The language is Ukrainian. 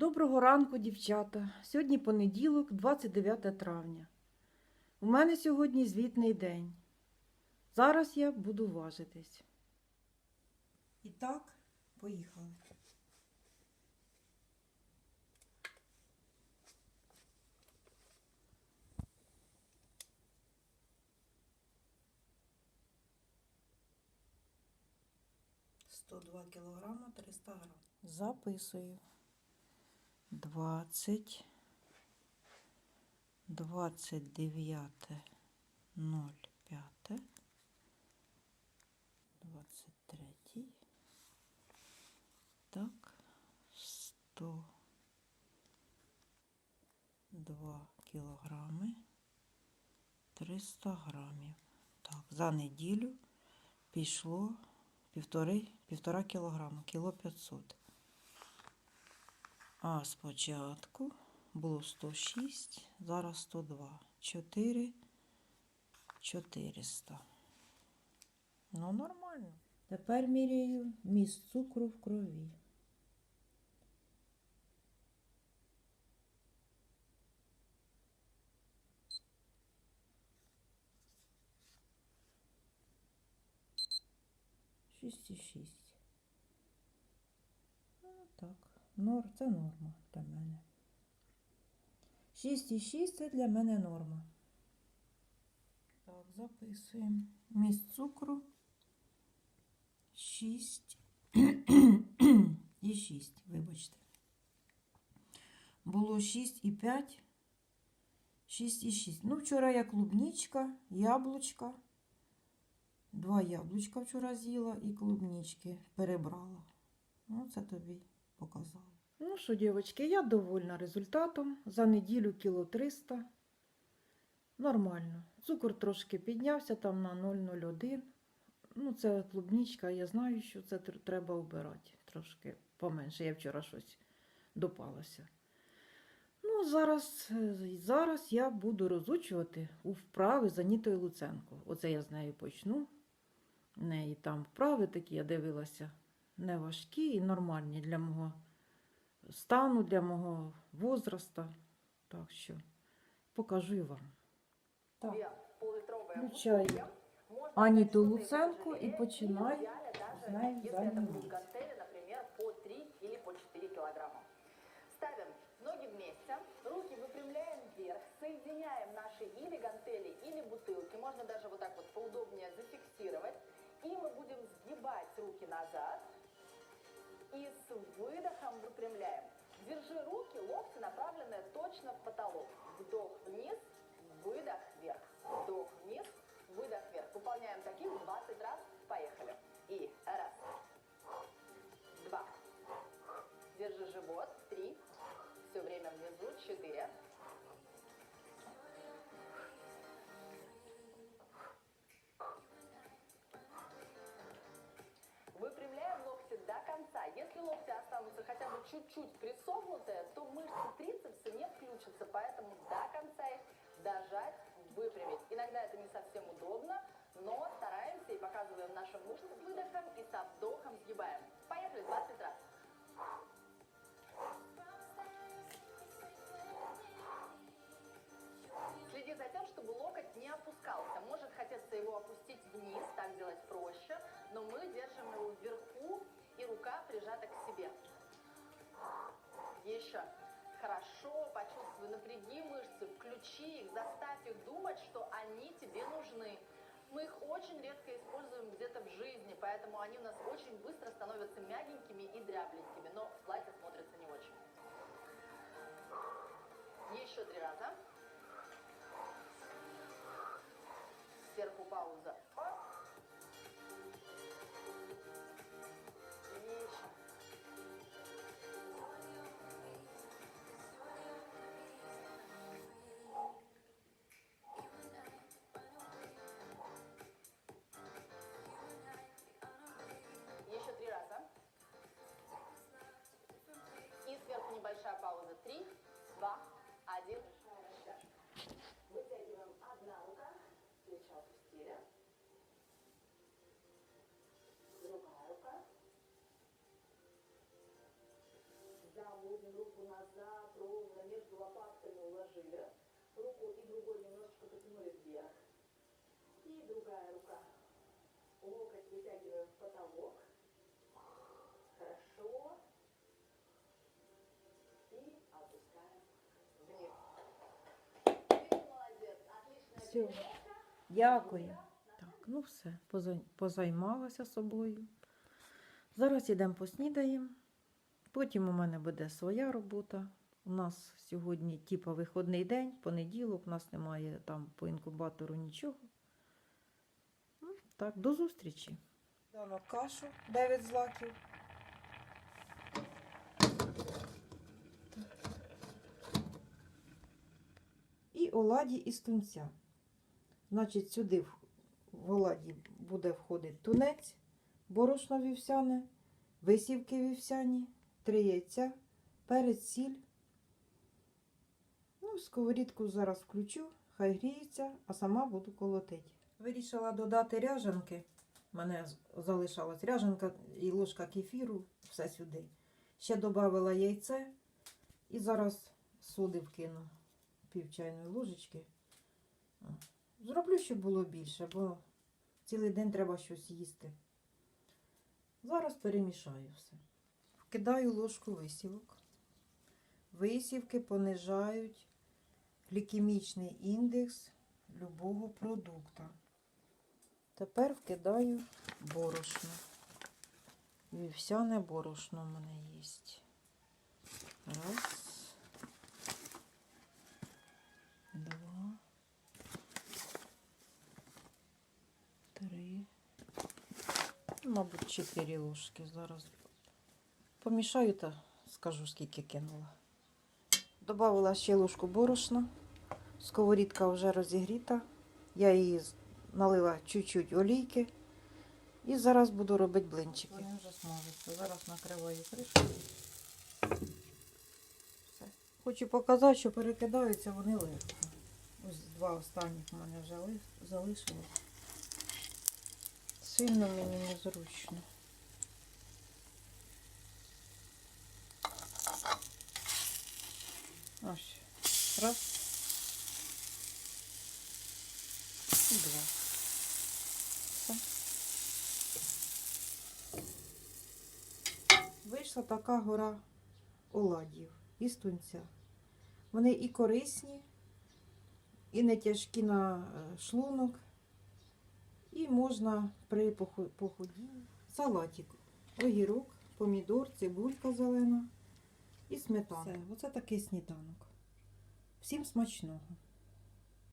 Доброго ранку, дівчата. Сьогодні понеділок, 29 травня. У мене сьогодні звітний день. Зараз я буду важитись. І так, поїхали. Сто два кілограма 300 грам. Записую. Двадцять. Двадцять дев'яте ноль п'яте. Двадцять третій. Так. Сто два кілограми. Триста грамів. Так, за неділю пішло півтори, півтора кілограма, кіло п'ятсот. А спочатку було 106, зараз 102. 4, 400. Ну, нормально. Тепер міряю міст цукру в крові. Шість і шість. Ну, так. Нор, це норма для мене. 6,6 це для мене норма. Так, записуємо. Міст цукру 6 і 6, вибачте. Було 6,5, 6,6. Ну, вчора я клубничка, яблучка. Два яблучка вчора з'їла і клубнички перебрала. Ну, це тобі показала. Ну що, дівчатки, я довольна результатом. За неділю кіло 300. Нормально. Цукор трошки піднявся там на 0,01. Ну, це клубничка, я знаю, що це треба вбирати. Трошки поменше. Я вчора щось допалася. Ну, зараз, е, зараз я буду розучувати у вправи з Анітою Луценко. Оце я з нею почну. В неї там вправи такі, я дивилася, не важкі і нормальні для мого стану, для мого возраста. Так що покажу і вам. Так, Две пол-литровые Включаю бутылки. Можно Аніту взять Луценко что-то і починаю идеально даже, з нею Если это будут займатися. гантели, например, по 3 или по 4 килограмма. Ставим ноги вместе, руки выпрямляем вверх, соединяем наши или гантели, или бутылки. Можно даже вот так вот поудобнее зафиксировать. И мы будем сгибать руки назад. И с выдохом выпрямляем. Держи руки, локти направленные точно в потолок. Вдох вниз, выдох вверх. Вдох вниз, выдох вверх. Выполняем таких 20 раз. Поехали. И раз, два. Держи живот. Три. Все время внизу. Четыре. локти останутся хотя бы чуть-чуть присогнутые, то мышцы трицепса не Почувствуй, напряги мышцы, включи их, заставь их думать, что они тебе нужны. Мы их очень редко используем где-то в жизни, поэтому они у нас очень быстро становятся мягенькими и дрябленькими, но в платье смотрятся не очень. Еще три раза. Сверху пауза. вдех. И другая рука. Локоть вытягиваем в потолок. Хорошо. И опускаем вниз. Все. Дякую. Так, ну все, позаймалася собою. Зараз йдемо поснідаємо. Потім у мене буде своя робота. У нас сьогодні типа виходний день, понеділок, у нас немає там по інкубатору нічого. Ну, так, до зустрічі. Дано кашу 9 злаків. І оладі із тунця. Значить, сюди в- оладі буде входити тунець, борошно вівсяне, висівки вівсяні, три яйця, перець, сіль. Сковорідку зараз включу, хай гріється, а сама буду колотити. Вирішила додати ряжанки. У мене залишалась ряжанка і ложка кефіру, все сюди. Ще додала яйце і зараз соди вкину пів чайної ложечки. Зроблю, щоб було більше, бо цілий день треба щось їсти. Зараз перемішаю все. Вкидаю ложку висівок. Висівки понижають глікемічний індекс любого продукту. Тепер вкидаю борошно. Вівсяне борошно в мене є. Раз. Два. Три. Мабуть, чотири ложки зараз. Помішаю та скажу, скільки кинула. Добавила ще ложку борошна. Сковорідка вже розігріта. Я її налила чуть-чуть олійки. І зараз буду робити блинчики. Вони вже смажаться. Зараз накриваю кришкою. Все. Хочу показати, що перекидаються вони легко. Ось два останніх у мене вже залишилось. Сильно мені незручно. Ось. Раз. І два. Все. Вийшла така гора оладів із тунця. Вони і корисні, і не тяжкі на е, шлунок, і можна при похудінні. Салатик, огірок, помідор, цибулька зелена і сметана. Все, оце такий сніданок. Всім смачного!